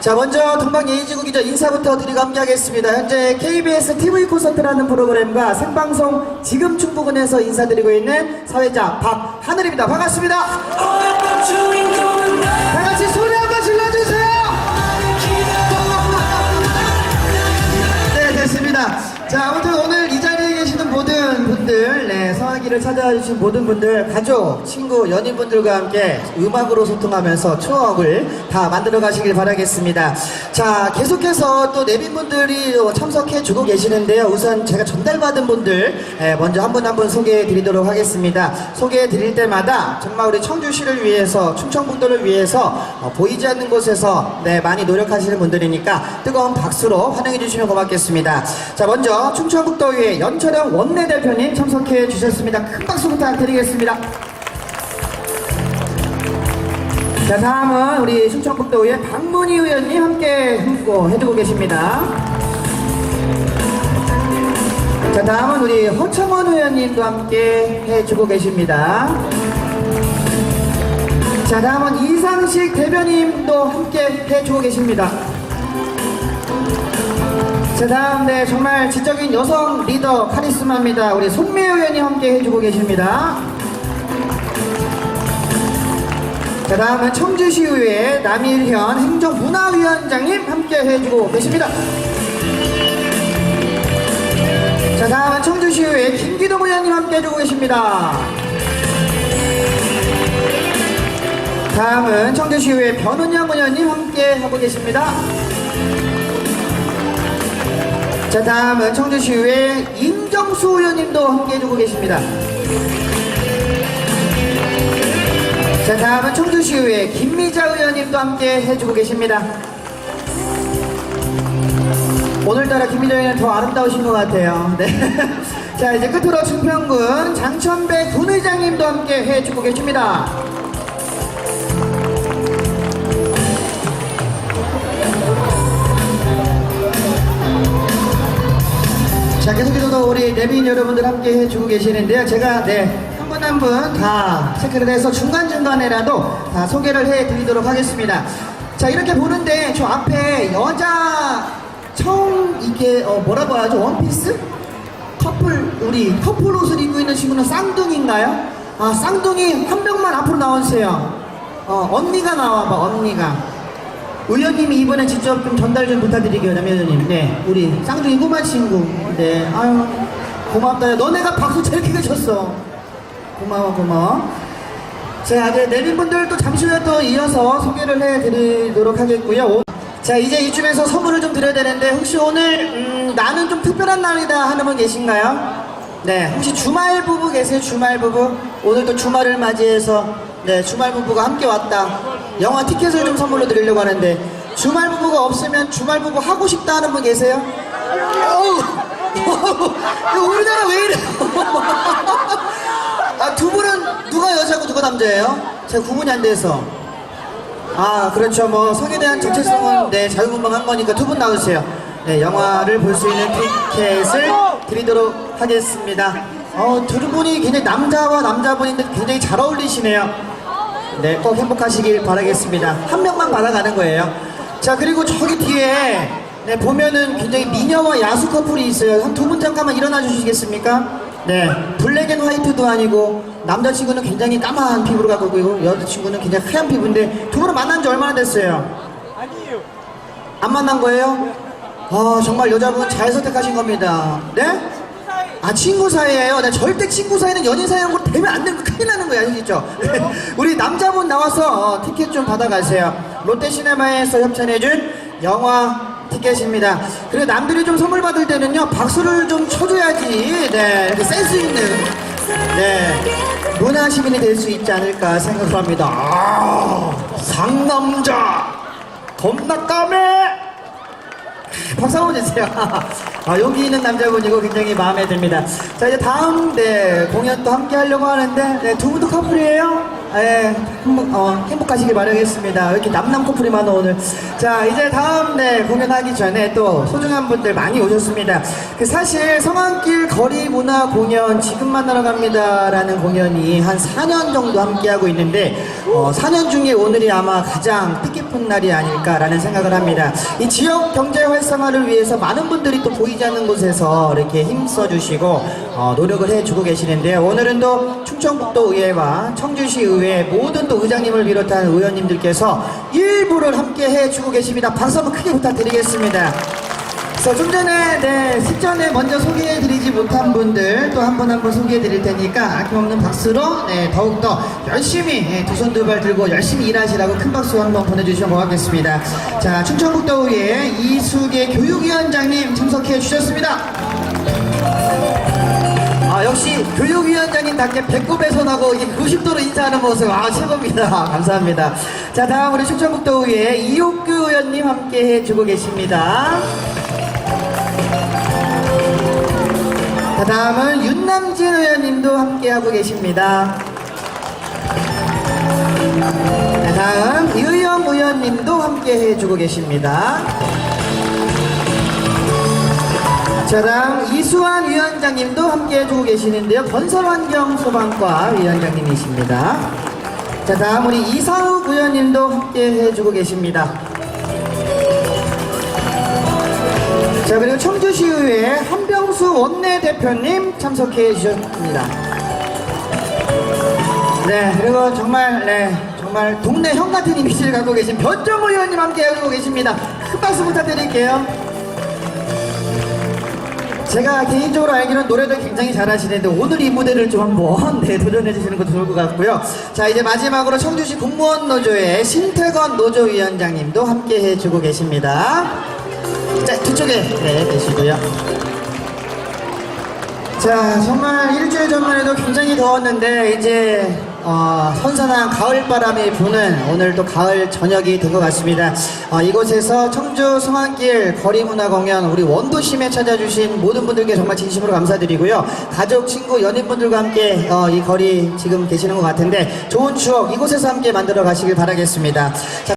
자, 먼저 동방 예의지구 기자 인사부터 드리고 함께하겠습니다. 현재 KBS TV 콘서트라는 프로그램과 생방송 지금 충북은에서 인사드리고 있는 사회자 박하늘입니다. 반갑습니다. 다 같이 소리 네, 성악기를 찾아와 주신 모든 분들, 가족, 친구, 연인분들과 함께 음악으로 소통하면서 추억을 다 만들어 가시길 바라겠습니다. 자, 계속해서 또 내빈분들이 참석해 주고 계시는데요. 우선 제가 전달받은 분들, 예, 먼저 한 분 한 분 소개해 드리도록 하겠습니다. 소개해 드릴 때마다 정말 우리 청주시를 위해서, 충청북도를 위해서 어, 보이지 않는 곳에서 네, 많이 노력하시는 분들이니까 뜨거운 박수로 환영해 주시면 고맙겠습니다. 자, 먼저 충청북도의회 연철영 원내대표님 참석해 주셨습니다. 큰 박수 부탁드리겠습니다. 자, 다음은 우리 충청북도의회 박문희 의원님 함께 흠고 해주고 계십니다. 자, 다음은 우리 허청원 의원님도 함께 해주고 계십니다. 자, 다음은 이상식 대변인도 함께 해주고 계십니다. 자, 다음, 네, 정말 지적인 여성 리더 카리스마입니다. 우리 손미 의원이 함께 해주고 계십니다. 자, 다음은 청주시의회 남일현 행정문화위원장님 함께 해주고 계십니다. 자, 다음은 청주시의회 김기동 의원님 함께 해주고 계십니다. 다음은 청주시의회 변은영 의원님 함께 하고 계십니다. 자, 다음은 청주시의회 임정수 의원님도 함께 해주고 계십니다. 자, 다음은 청주시의회 김미자 의원님도 함께 해주고 계십니다. 오늘따라 김미자 의원은 더 아름다우신 것 같아요. 네. 자, 이제 끝으로 충평군 장천배 군의장님도 함께 해주고 계십니다. 자, 계속해서 우리 내빈 여러분들 함께 해주고 계시는데요. 제가 네, 한 분 한 분 다 체크를 해서 중간중간에라도 다 소개를 해드리도록 하겠습니다. 자, 이렇게 보는데 저 앞에 여자 청, 이게, 어, 뭐라고 하죠? 원피스? 커플, 우리 커플 옷을 입고 있는 친구는 쌍둥이인가요? 아, 쌍둥이 한 명만 앞으로 나와주세요. 어, 언니가 나와봐, 언니가. 의원님이 이번에 직접 좀 전달 좀 부탁드릴게요, 남 의원님. 네, 우리 쌍둥이 꼬마 친구. 네, 아유, 고맙다. 너네가 박수 제일 크게 쳤어. 고마워, 고마워. 자, 이제 내빈분들 또 잠시 후에 또 이어서 소개를 해드리도록 하겠고요. 오- 자, 이제 이쯤에서 선물을 좀 드려야 되는데, 혹시 오늘, 음, 나는 좀 특별한 날이다 하는 분 계신가요? 네, 혹시 주말 부부 계세요? 주말 부부? 오늘 또 주말을 맞이해서, 네, 주말 부부가 함께 왔다. 영화 티켓을 좀 선물로 드리려고 하는데, 주말 부부가 없으면 주말 부부 하고 싶다 하는 분 계세요? 어우, 우리나라 왜 이래? 아, 두 분은 누가 여자고 누가 남자예요? 제가 구분이 안 돼서. 아, 그렇죠. 뭐, 성에 대한 정체성은 네, 자유분방한 거니까 두 분 나오세요. 네, 영화를 볼 수 있는 티켓을 드리도록 하겠습니다. 어, 두 분이 굉장히 남자와 남자분인데 굉장히 잘 어울리시네요. 네, 꼭 행복하시길 바라겠습니다. 한 명만 받아가는 거예요. 자, 그리고 저기 뒤에 네, 보면은 굉장히 미녀와 야수 커플이 있어요. 한 두 분 잠깐만 일어나 주시겠습니까? 네, 블랙 앤 화이트도 아니고 남자친구는 굉장히 까만 피부를 갖고 있고 여자친구는 굉장히 하얀 피부인데 두 분은 만난 지 얼마나 됐어요? 아니에요. 안 만난 거예요? 아, 정말 여자분 잘 선택하신 겁니다. 네? 아 친구 사이예요. 네, 절대 친구 사이는 연인 사이라는 거 되면 안 되는 거 큰일 나는 거야, 아시겠죠? 우리 남자분 나와서 어, 티켓 좀 받아가세요. 롯데시네마에서 협찬해준 영화 티켓입니다. 그리고 남들이 좀 선물 받을 때는요 박수를 좀 쳐줘야지, 네 이렇게 센스 있는 네 문화 시민이 될 수 있지 않을까 생각을 합니다. 아, 상남자 겁나 까매. 박수 한번 주세요. 아, 여기 있는 남자분이고 굉장히 마음에 듭니다. 자, 이제 다음, 네, 공연 또 함께 하려고 하는데, 네, 두 분도 커플이에요? 예, 행복, 어, 행복하시길 바라겠습니다. 왜 이렇게 남남 커플이 많아, 오늘. 자, 이제 다음, 네, 공연하기 전에 또 소중한 분들 많이 오셨습니다. 그 사실 성안길 거리 문화 공연 지금 만나러 갑니다라는 공연이 한 4년 정도 함께하고 있는데, 어, 4년 중에 오늘이 아마 가장 뜻깊은 날이 아닐까라는 생각을 합니다. 이 지역 경제 활성화를 위해서 많은 분들이 또 보이지 않는 곳에서 이렇게 힘써 주시고, 어, 노력을 해주고 계시는데요. 오늘은 또 충청북도 의회와 청주시 의회 모든 또 의장님을 비롯한 의원님들께서 일부를 함께 해주고 계십니다. 박수 한번 크게 부탁드리겠습니다. 그래서 좀 전에 네, 식전에 먼저 소개해드리지 못한 분들 또 한 분 한 분 소개해드릴 테니까 아낌없는 박수로 네, 더욱더 열심히 네, 두손 두 발 들고 열심히 일하시라고 큰 박수 한번 보내주시면 고맙겠습니다. 자 충청북도 의회 이수계 교육위원장님 참석해 주셨습니다. 아, 역시 교육위원장님답게 배꼽에 손하고 이 90도로 인사하는 모습, 아, 최고입니다. 감사합니다. 자, 다음 우리 충청북도의회 이옥규 의원님 함께 해주고 계십니다. 자, 다음은 윤남진 의원님도 함께하고 계십니다. 자, 다음 이의영 의원님도 함께 해주고 계십니다. 자 다음 이수환 위원장님도 함께 해주고 계시는데요 건설환경소방과 위원장님이십니다 자 다음 우리 이상욱 의원님도 함께 해주고 계십니다 자 그리고 청주시의회 한병수 원내대표님 참석해 주셨습니다 네 그리고 정말 네 정말 동네 형 같은 이미지를 갖고 계신 변정우 의원님 함께 해주고 계십니다 큰 박수 부탁드릴게요 제가 개인적으로 알기로는 노래도 굉장히 잘하시는데 오늘 이 무대를 좀 한번 네, 도전해 주시는 것도 좋을 것 같고요. 자 이제 마지막으로 청주시 공무원 노조의 신태건 노조위원장님도 함께 해주고 계십니다. 자 뒤쪽에 네, 계시고요. 자 정말 일주일 전만 해도 굉장히 더웠는데 이제 어, 선선한 가을 바람이 부는 오늘 또 가을 저녁이 된 것 같습니다. 어, 이곳에서 청주 성안길 거리문화 공연 우리 원도심에 찾아주신 모든 분들께 정말 진심으로 감사드리고요. 가족, 친구, 연인분들과 함께 어, 이 거리 지금 계시는 것 같은데 좋은 추억 이곳에서 함께 만들어 가시길 바라겠습니다. 자,